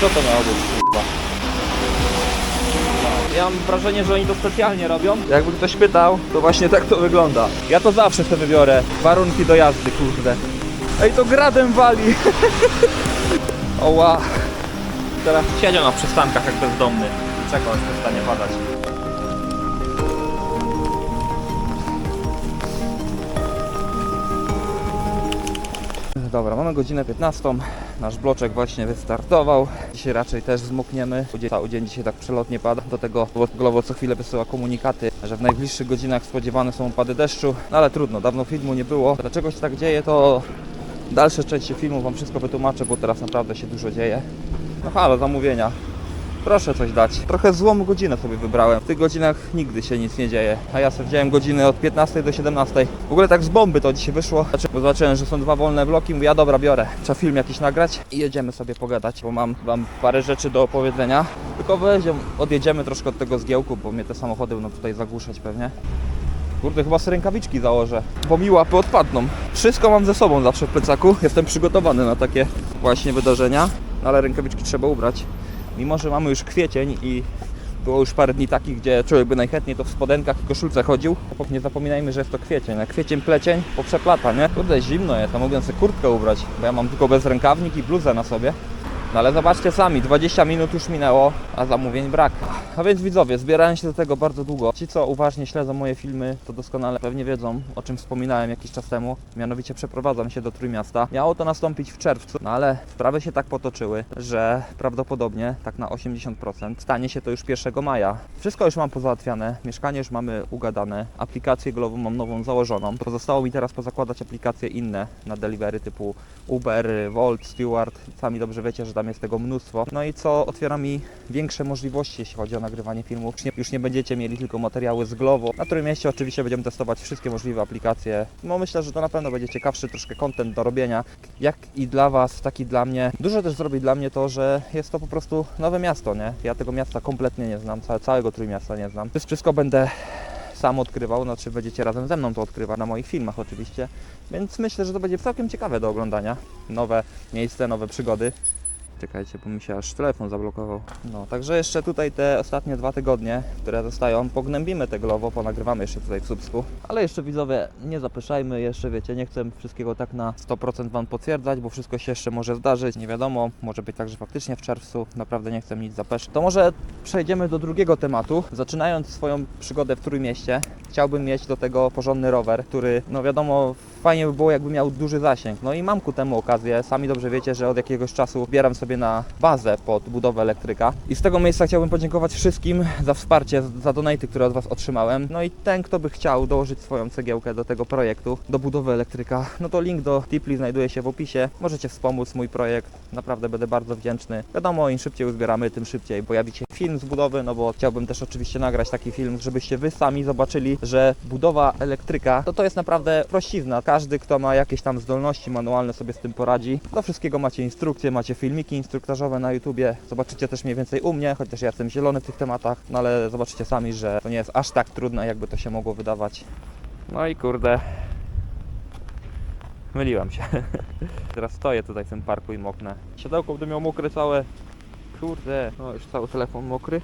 Co to miało być, kurwa? Ja mam wrażenie, że oni to specjalnie robią. Jakby ktoś pytał, to właśnie tak to wygląda. Ja to zawsze sobie wybiorę. Warunki do jazdy, kurde. Ej, to gradem wali. Oła. Teraz siedział na przystankach jak bezdomny. Czekał, aż przestanie padać. Dobra, mamy godzinę 15. Nasz bloczek właśnie wystartował. Dzisiaj raczej też zmokniemy. Cały dzień dzisiaj tak przelotnie pada. Do tego Glovo co chwilę wysyła komunikaty, że w najbliższych godzinach spodziewane są opady deszczu. No ale trudno, dawno filmu nie było. Dlaczego się tak dzieje, to dalsze części filmu Wam wszystko wytłumaczę, bo teraz naprawdę się dużo dzieje. No halo, zamówienia. Proszę coś dać. Trochę złą godzinę sobie wybrałem. W tych godzinach nigdy się nic nie dzieje. A ja sobie wziąłem godziny od 15 do 17. W ogóle tak z bomby to dzisiaj wyszło. Znaczy, bo zobaczyłem, że są dwa wolne bloki. Mówię, ja dobra, biorę. Trzeba film jakiś nagrać i jedziemy sobie pogadać, bo mam wam parę rzeczy do opowiedzenia. Tylko weźmiemy, odjedziemy troszkę od tego zgiełku, bo mnie te samochody będą tutaj zagłuszać pewnie. Kurde, chyba sobie rękawiczki założę, bo mi łapy odpadną. Wszystko mam ze sobą zawsze w plecaku. Jestem przygotowany na takie właśnie wydarzenia, no ale rękawiczki trzeba ubrać. Mimo, że mamy już kwiecień i było już parę dni takich, gdzie człowiek by najchętniej to w spodenkach i koszulce chodził. Nie zapominajmy, że jest to kwiecień. A kwiecień, plecień, poprzeplata, nie? Kurde, zimno jest, a mogłem sobie kurtkę ubrać, bo ja mam tylko bez rękawnik i bluzę na sobie. No ale zobaczcie sami, 20 minut już minęło, a zamówień brak. A więc widzowie, zbierałem się do tego bardzo długo. Ci, co uważnie śledzą moje filmy, to doskonale pewnie wiedzą, o czym wspominałem jakiś czas temu. Mianowicie przeprowadzam się do Trójmiasta. Miało to nastąpić w czerwcu, no ale sprawy się tak potoczyły, że prawdopodobnie, tak na 80%, stanie się to już 1 maja. Wszystko już mam pozałatwiane, mieszkanie już mamy ugadane, aplikację glową mam nową założoną. Pozostało mi teraz pozakładać aplikacje inne na delivery typu Uber, Volt, Steward. Sami dobrze wiecie, że tam jest tego mnóstwo. No i co otwiera mi większe możliwości, jeśli chodzi o nagrywanie filmów. Już nie, już nie będziecie mieli tylko materiały z Glovo. Na którym mieście oczywiście będziemy testować wszystkie możliwe aplikacje. No myślę, że to na pewno będzie ciekawszy troszkę content do robienia. Jak i dla Was, tak i dla mnie. Dużo też zrobi dla mnie to, że jest to po prostu nowe miasto, nie? Ja tego miasta kompletnie nie znam, całe, całego Trójmiasta nie znam. Wszystko będę sam odkrywał, znaczy będziecie razem ze mną to odkrywać na moich filmach oczywiście, więc myślę, że to będzie całkiem ciekawe do oglądania. Nowe miejsce, nowe przygody. Czekajcie, bo mi się aż telefon zablokował. No, także jeszcze tutaj te ostatnie dwa tygodnie, które zostają, pognębimy te glowo, ponagrywamy jeszcze tutaj w Subsku. Ale jeszcze widzowie, nie zapyszajmy, jeszcze wiecie, nie chcę wszystkiego tak na 100% Wam potwierdzać, bo wszystko się jeszcze może zdarzyć, nie wiadomo, może być tak, że faktycznie w czerwcu, naprawdę nie chcę nic zapeszyć. To może przejdziemy do drugiego tematu. Zaczynając swoją przygodę w Trójmieście, chciałbym mieć do tego porządny rower, który, no wiadomo, fajnie by było jakby miał duży zasięg. No i mam ku temu okazję, sami dobrze wiecie, że od jakiegoś czasu zbieram sobie na bazę pod budowę elektryka. I z tego miejsca chciałbym podziękować wszystkim za wsparcie, za donaty, które od Was otrzymałem. No i ten, kto by chciał dołożyć swoją cegiełkę do tego projektu, do budowy elektryka, no to link do Tipli znajduje się w opisie. Możecie wspomóc mój projekt, naprawdę będę bardzo wdzięczny. Wiadomo, im szybciej uzbieramy, tym szybciej pojawi się film z budowy, no bo chciałbym też oczywiście nagrać taki film, żebyście Wy sami zobaczyli, że budowa elektryka to to jest naprawdę prościzna. Każdy, kto ma jakieś tam zdolności manualne sobie z tym poradzi. Do wszystkiego macie instrukcje, macie filmiki instruktażowe na YouTubie. Zobaczycie też mniej więcej u mnie, chociaż ja jestem zielony w tych tematach, no ale zobaczycie sami, że to nie jest aż tak trudne, jakby to się mogło wydawać. No i kurde, myliłem się. Teraz stoję tutaj w tym parku i moknę. Siodełko będę miał mokre całe. Kurde, no już cały telefon mokry.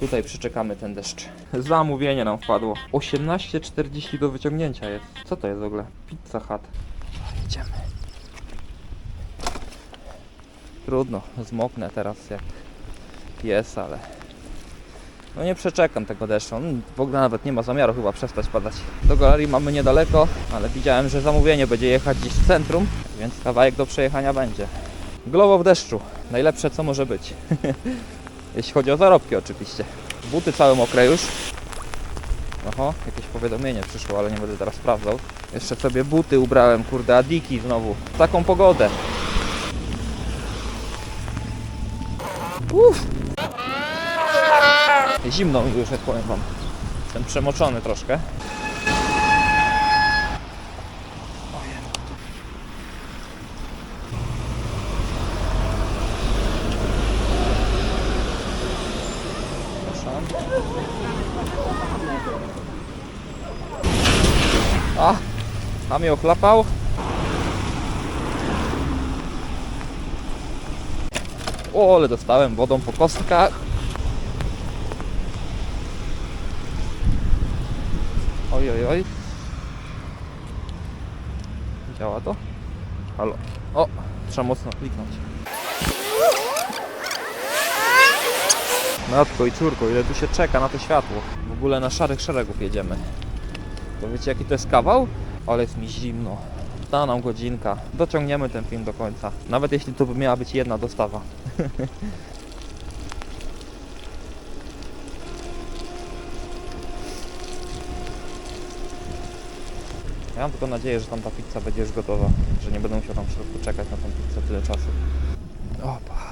Tutaj przyczekamy ten deszcz. Zamówienie nam wpadło. 18,40 do wyciągnięcia jest. Co to jest w ogóle? Pizza Hut. Jedziemy. Trudno, zmoknę teraz jak pies, ale... No nie przeczekam tego deszczu. W ogóle nawet nie ma zamiaru chyba przestać padać. Do galerii mamy niedaleko, ale widziałem, że zamówienie będzie jechać gdzieś w centrum, więc kawałek do przejechania będzie. Glowo w deszczu. Najlepsze co może być. Jeśli chodzi o zarobki oczywiście. Buty całe mokre już. Oho, jakieś powiadomienie przyszło, ale nie będę teraz sprawdzał. Jeszcze sobie buty ubrałem, kurde, adiki znowu. W taką pogodę. Uff. Zimno mi już, jak powiem wam. Jestem przemoczony troszkę. A, a mnie ochlapał. O, ale dostałem wodą po kostkach. Oj, oj, oj. Działa to? Halo. O, trzeba mocno kliknąć. Matko i córko, ile tu się czeka na to światło. W ogóle na szarych szeregów jedziemy. To wiecie jaki to jest kawał? Ale jest mi zimno. Da nam godzinka. Dociągniemy ten film do końca. Nawet jeśli to by miała być jedna dostawa. Ja mam tylko nadzieję, że tam ta pizza będzie już gotowa. Że nie będę musiał tam w środku czekać na tą pizzę tyle czasu. Opa.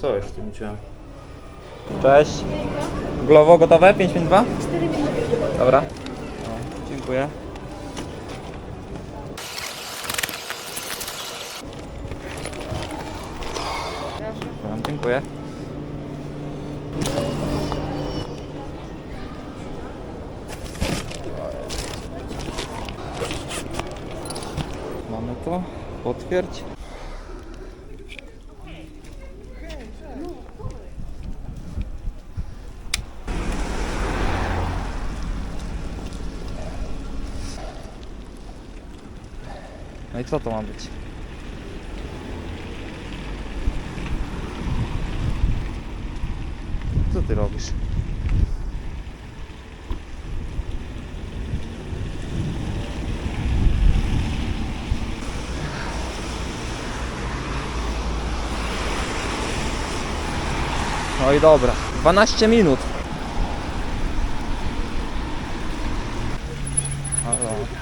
Co już tu musiałem? Cześć. Glowo gotowe? 5 minut 2? 4 minuty. Dobra. Dziękuję. No, dziękuję. Mamy to. Potwierdź. Co to ma być? Co ty robisz? No i dobra, 12 minut. Halo.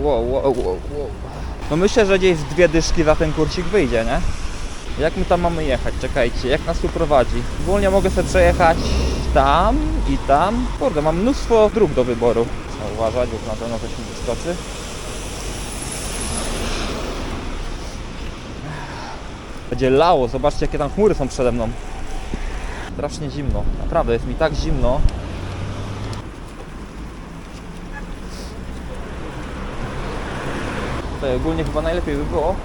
Wow, wow, wow, wow. No myślę, że gdzieś z dwie dyszki za ten kursik wyjdzie, nie? Jak my tam mamy jechać? Czekajcie, jak nas tu prowadzi? Ogólnie mogę sobie przejechać tam i tam. Kurde, mam mnóstwo dróg do wyboru. Trzeba uważać, bo na pewno coś mi wyskoczy. Będzie lało, zobaczcie jakie tam chmury są przede mną. Strasznie zimno, naprawdę jest mi tak zimno. To ogólnie chyba najlepiej by było,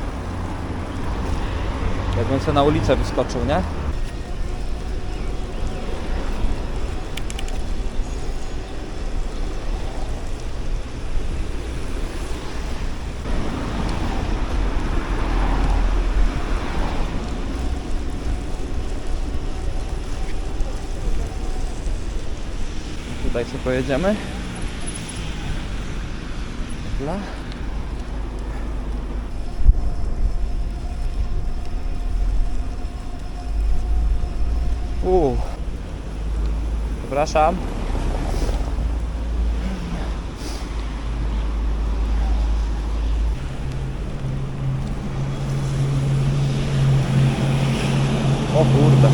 jakbym sobie na ulicę wyskoczył, nie? Tutaj sobie pojedziemy. Dobra. Uuu. Przepraszam. O kurde.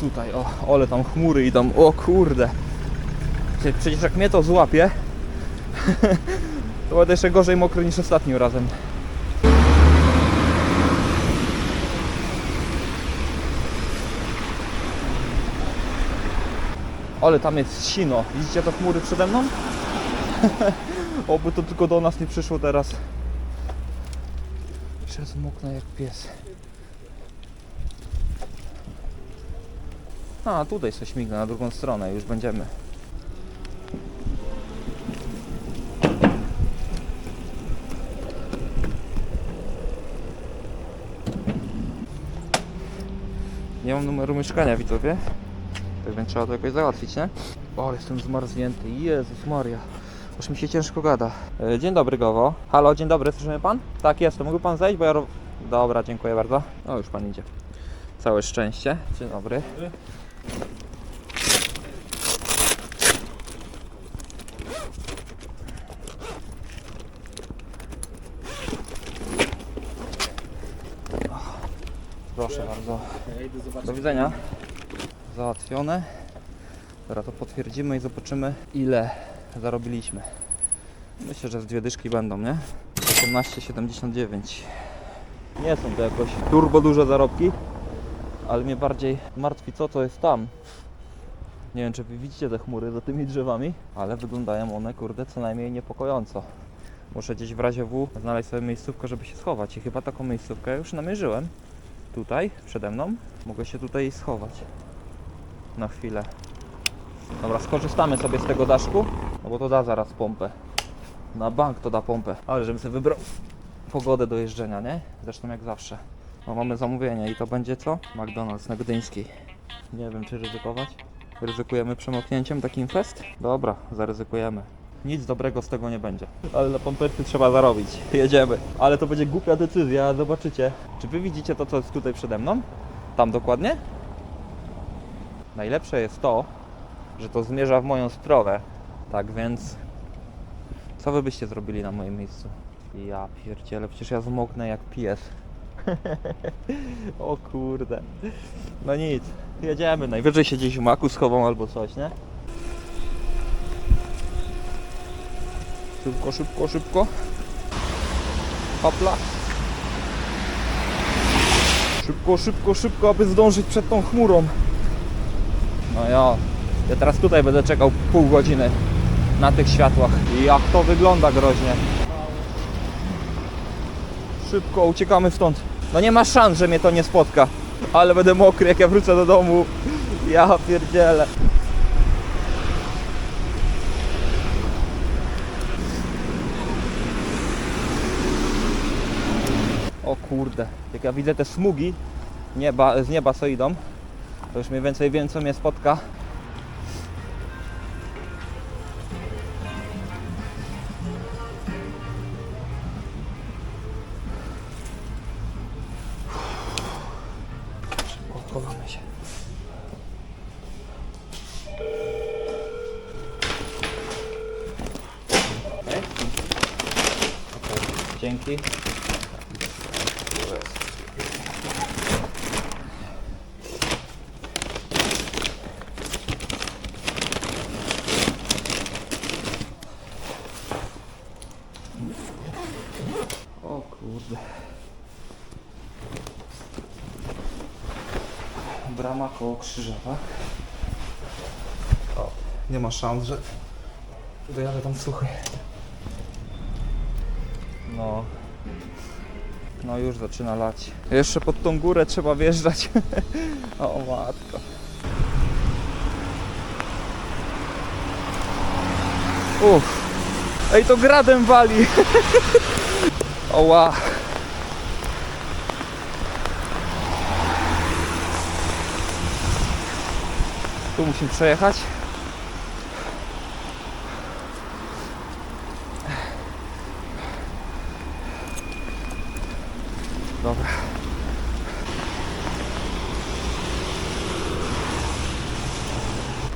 Tutaj, o, ole tam chmury idą, o kurde. Przecież- jak mnie to złapie, to będę jeszcze gorzej mokry niż ostatnim razem. Ale tam jest sino. Widzicie to chmury przede mną? Oby to tylko do nas nie przyszło teraz. Jeszcze zmoknę jak pies. A, tutaj coś miga na drugą stronę, już będziemy. Nie mam numeru mieszkania, widzowie. Więc trzeba to jakoś załatwić, nie? O, jestem zmarznięty. Jezus Maria. Aż mi się ciężko gada. E, Dzień dobry, Gowo. Halo, dzień dobry, słyszy mnie pan? Tak, jest. To mógłby pan zejść, bo ja... Dobra, dziękuję bardzo. O, już pan idzie. Całe szczęście. Dzień dobry. Proszę bardzo. Do widzenia. Załatwione. Teraz to potwierdzimy i zobaczymy ile zarobiliśmy. Myślę, że z dwie dyszki będą, nie? 18,79. Nie są to jakoś turbo duże zarobki, ale mnie bardziej martwi co to jest tam. Nie wiem, czy wy widzicie te chmury za tymi drzewami, ale wyglądają one, kurde, co najmniej niepokojąco. Muszę gdzieś w razie W znaleźć sobie miejscówkę, żeby się schować. I chyba taką miejscówkę już namierzyłem. Tutaj, przede mną. Mogę się tutaj schować. Na chwilę. Dobra, skorzystamy sobie z tego daszku, no bo to da zaraz pompę. Na bank to da pompę. Ale żebym sobie wybrał pogodę do jeżdżenia, nie? Zresztą jak zawsze. No mamy zamówienie i to będzie co? McDonald's na Gdyńskiej. Nie wiem, czy ryzykować. Ryzykujemy przemoknięciem takim fest? Dobra, zaryzykujemy. Nic dobrego z tego nie będzie. Ale na pampersy trzeba zarobić. Jedziemy. Ale to będzie głupia decyzja, zobaczycie. Czy wy widzicie to, co jest tutaj przede mną? Tam dokładnie? Najlepsze jest to, że to zmierza w moją stronę. Tak więc... Co wy byście zrobili na moim miejscu? Ja pierdzielę, przecież ja zmoknę jak pies. o kurde. No nic, jedziemy. Najwyżej się gdzieś w maku schową albo coś, nie? Szybko, szybko, szybko. Hopla. Szybko, szybko, szybko, aby zdążyć przed tą chmurą. No ja, ja teraz tutaj będę czekał pół godziny na tych światłach. Jak to wygląda groźnie. Szybko, uciekamy stąd. No nie ma szans, że mnie to nie spotka. Ale będę mokry, jak ja wrócę do domu. Ja pierdzielę. O kurde, jak ja widzę te smugi nieba, z nieba co idą, to już mniej więcej wiem co mnie spotka. Chowamy się. Dzięki. O kurde. Brama koło krzyża, tak? O, nie ma szans, że dojadę tam suchy. No. No już zaczyna lać. Jeszcze pod tą górę trzeba wjeżdżać. o matko. Uff. Ej, to gradem wali. Oła. Tu musimy przejechać. Dobra.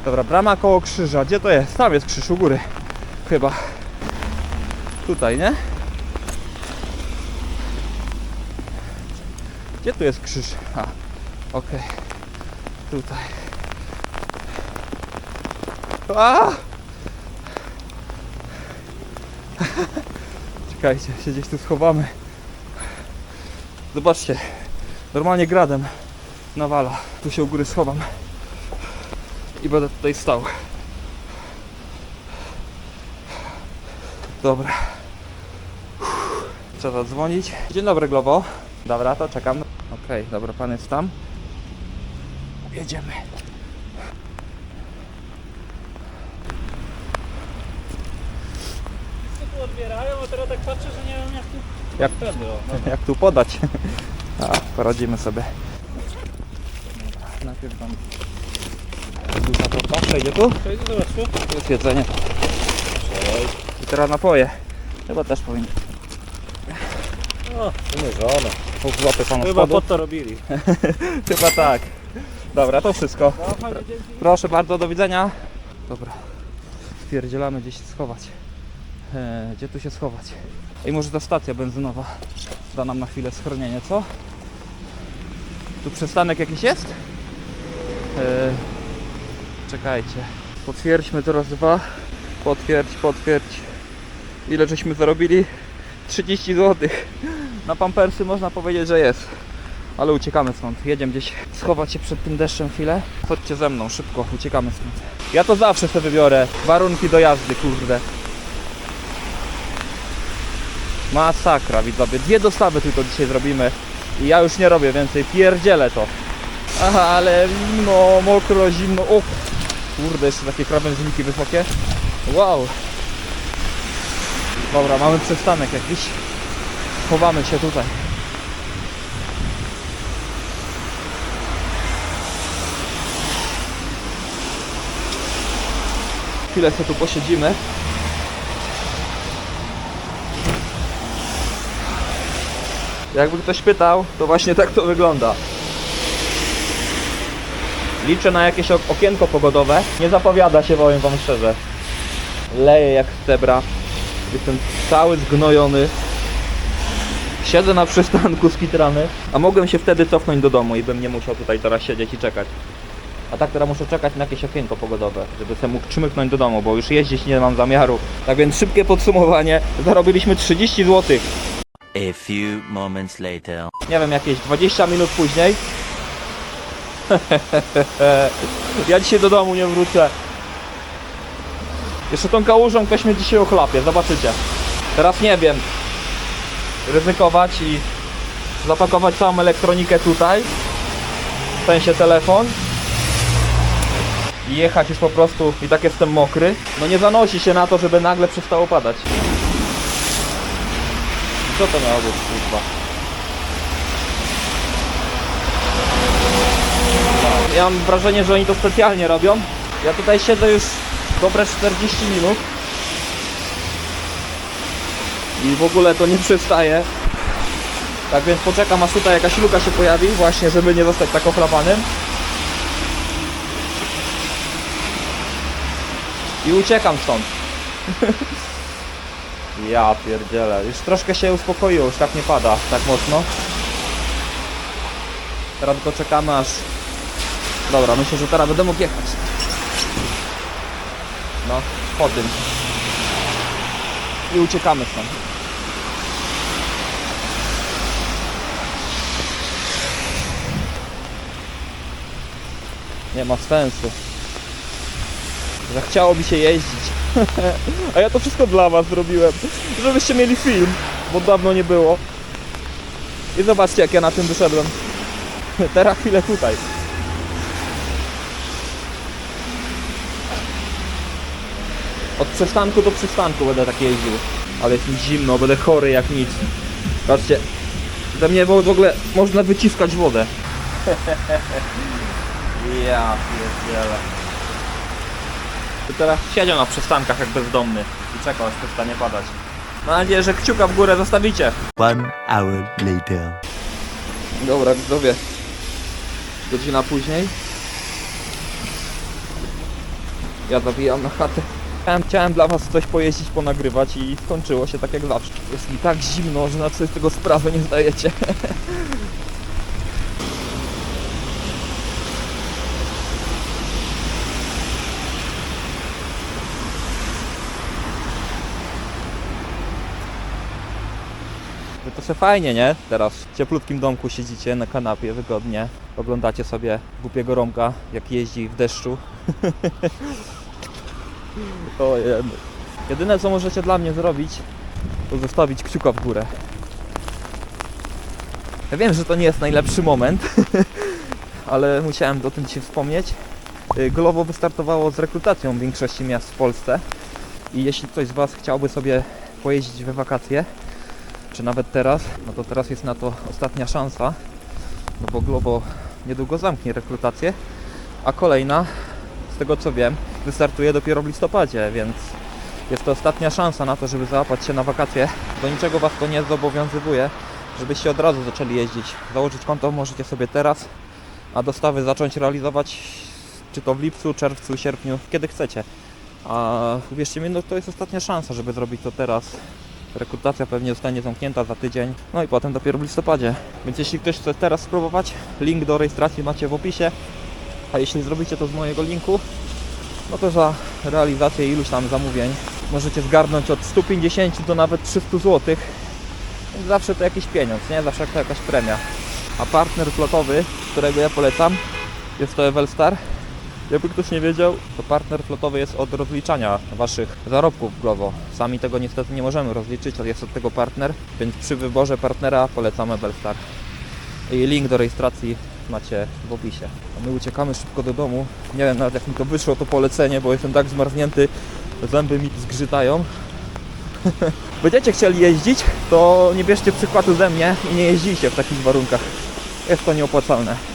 Dobra, brama koło krzyża. Gdzie to jest? Tam jest krzyż u góry. Chyba. Tutaj, nie? Gdzie tu jest krzyż? A, okej. Tutaj. A! Czekajcie, się gdzieś tu schowamy. Zobaczcie, normalnie gradem nawala. Tu się u góry schowam. I będę tutaj stał. Dobra. Trzeba dzwonić. Dzień dobry, Globo. Dobra, to czekam. Okej, dobra, pan jest tam. Jedziemy. A teraz tak patrzę, że nie wiem jak tu... Jak- Wtedy, o. no. Jak tu podać? A, poradzimy sobie. Najpierw tam duża torba. Przejdzie tu? Przejdę, zobaczmy. Tu jest jedzenie. I teraz napoje. Chyba też powinien. O, umierzone. Chyba pod to robili. Chyba tak. Dobra, to wszystko. No. Proszę bardzo, do widzenia. Dobra, spierdzielamy gdzieś schować. E, gdzie tu się schować? I może ta stacja benzynowa da nam na chwilę schronienie, co? Tu przystanek jakiś jest? E, czekajcie. Potwierdźmy teraz dwa. Potwierdź, potwierdź. Ile żeśmy zarobili? 30 zł. Na pampersy można powiedzieć, że jest. Ale uciekamy stąd. Jedziemy gdzieś schować się przed tym deszczem chwilę. Chodźcie ze mną, szybko, uciekamy stąd. Ja to zawsze sobie wybiorę. Warunki do jazdy, kurde. Masakra, widzowie. Dwie dostawy tylko dzisiaj zrobimy. I ja już nie robię więcej. Pierdzielę to. Aha, ale no mokro, zimno. O kurde, jeszcze takie krawężniki wysokie. Wow. Dobra, mamy przystanek jakiś. Chowamy się tutaj. Chwilę sobie tu posiedzimy. Jakby ktoś pytał, to właśnie tak to wygląda. Liczę na jakieś ok- okienko pogodowe. Nie zapowiada się, powiem wam szczerze. Leję jak zebra. Jestem cały zgnojony. Siedzę na przystanku skitrany, a mogłem się wtedy cofnąć do domu i bym nie musiał tutaj teraz siedzieć i czekać. A tak teraz muszę czekać na jakieś okienko pogodowe, żeby sobie mógł czmyknąć do domu, bo już jeździć nie mam zamiaru. Tak więc szybkie podsumowanie. Zarobiliśmy 30 zł. A few moments later. Nie wiem, jakieś 20 minut później. ja dzisiaj do domu nie wrócę. Jeszcze tą kałużą ktoś mnie dzisiaj ochlapie, zobaczycie. Teraz nie wiem. Ryzykować i zapakować całą elektronikę tutaj. W sensie telefon. I jechać już po prostu i tak jestem mokry. No nie zanosi się na to, żeby nagle przestało padać. Co to miało być, kurwa? Ja mam wrażenie, że oni to specjalnie robią. Ja tutaj siedzę już dobre 40 minut. I w ogóle to nie przestaje. Tak więc poczekam aż tutaj jakaś luka się pojawi, właśnie żeby nie zostać tak ochlapanym. I uciekam stąd. ja pierdzielę. Już troszkę się uspokoiło, już tak nie pada tak mocno. Teraz tylko czekamy aż Dobra, myślę, że teraz będę mógł jechać. No, po tym. I uciekamy stąd. Nie ma sensu. Zachciało mi się jeździć. A ja to wszystko dla was zrobiłem. Żebyście mieli film, bo dawno nie było. I zobaczcie jak ja na tym wyszedłem. Teraz chwilę tutaj. Od przystanku do przystanku będę tak jeździł. Ale jest mi zimno, będę chory jak nic. Patrzcie, ze mnie w ogóle można wyciskać wodę. ja pierdzielę. Ty teraz siedział na przystankach jak bezdomny i czekał aż przestanie padać. Mam nadzieję, że kciuka w górę zostawicie. One hour later. Dobra, widzowie. Godzina później. Ja zabijam na chatę. Chciałem, chciałem dla was coś pojeździć, ponagrywać i skończyło się tak jak zawsze. Jest mi tak zimno, że na sobie z tego sprawy nie zdajecie. fajnie, nie? Teraz w cieplutkim domku siedzicie na kanapie wygodnie. Oglądacie sobie głupiego Romka, jak jeździ w deszczu. Jedyne co możecie dla mnie zrobić, to zostawić kciuka w górę. Ja wiem, że to nie jest najlepszy moment, ale musiałem o tym dzisiaj wspomnieć. Y, Glovo wystartowało z rekrutacją w większości miast w Polsce i jeśli ktoś z Was chciałby sobie pojeździć we wakacje, czy nawet teraz, no to teraz jest na to ostatnia szansa, no bo Glovo niedługo zamknie rekrutację, a kolejna, z tego co wiem, wystartuje dopiero w listopadzie, więc jest to ostatnia szansa na to, żeby załapać się na wakacje. Do niczego Was to nie zobowiązywuje, żebyście od razu zaczęli jeździć. Założyć konto możecie sobie teraz, a dostawy zacząć realizować czy to w lipcu, czerwcu, sierpniu, kiedy chcecie. A uwierzcie mi, no to jest ostatnia szansa, żeby zrobić to teraz. Rekrutacja pewnie zostanie zamknięta za tydzień, no i potem dopiero w listopadzie. Więc jeśli ktoś chce teraz spróbować, link do rejestracji macie w opisie. A jeśli zrobicie to z mojego linku, no to za realizację iluś tam zamówień możecie zgarnąć od 150 do nawet 300 zł. Zawsze to jakiś pieniądz, nie? Zawsze to jakaś premia. A partner flotowy, którego ja polecam, jest to Evelstar. Jakby ktoś nie wiedział, to partner flotowy jest od rozliczania Waszych zarobków w Glovo. Sami tego niestety nie możemy rozliczyć, ale jest od tego partner, więc przy wyborze partnera polecamy Evelstar. I link do rejestracji macie w opisie. A my uciekamy szybko do domu. Nie wiem nawet jak mi to wyszło to polecenie, bo jestem tak zmarznięty, zęby mi zgrzytają. Będziecie chcieli jeździć, to nie bierzcie przykładu ze mnie i nie jeździcie w takich warunkach. Jest to nieopłacalne.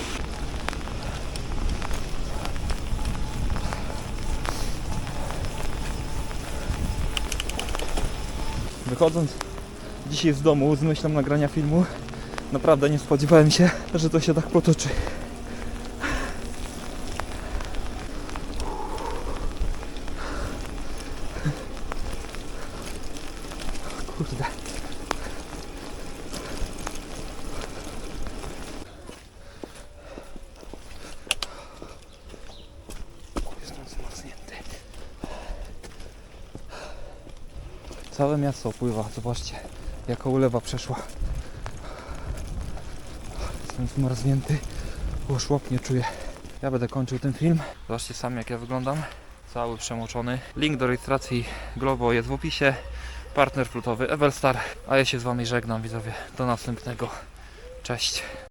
Wychodząc dzisiaj z domu z myślą nagrania filmu, naprawdę nie spodziewałem się, że to się tak potoczy. Kurde. Jestem zmarznięty. Całe miasto opływa, zobaczcie, jaka ulewa przeszła. Jestem zmarznięty, już nie czuję. Ja będę kończył ten film. Zobaczcie sami jak ja wyglądam. Cały przemoczony. Link do rejestracji Globo jest w opisie. Partner flutowy Evelstar. A ja się z Wami żegnam widzowie. Do następnego. Cześć.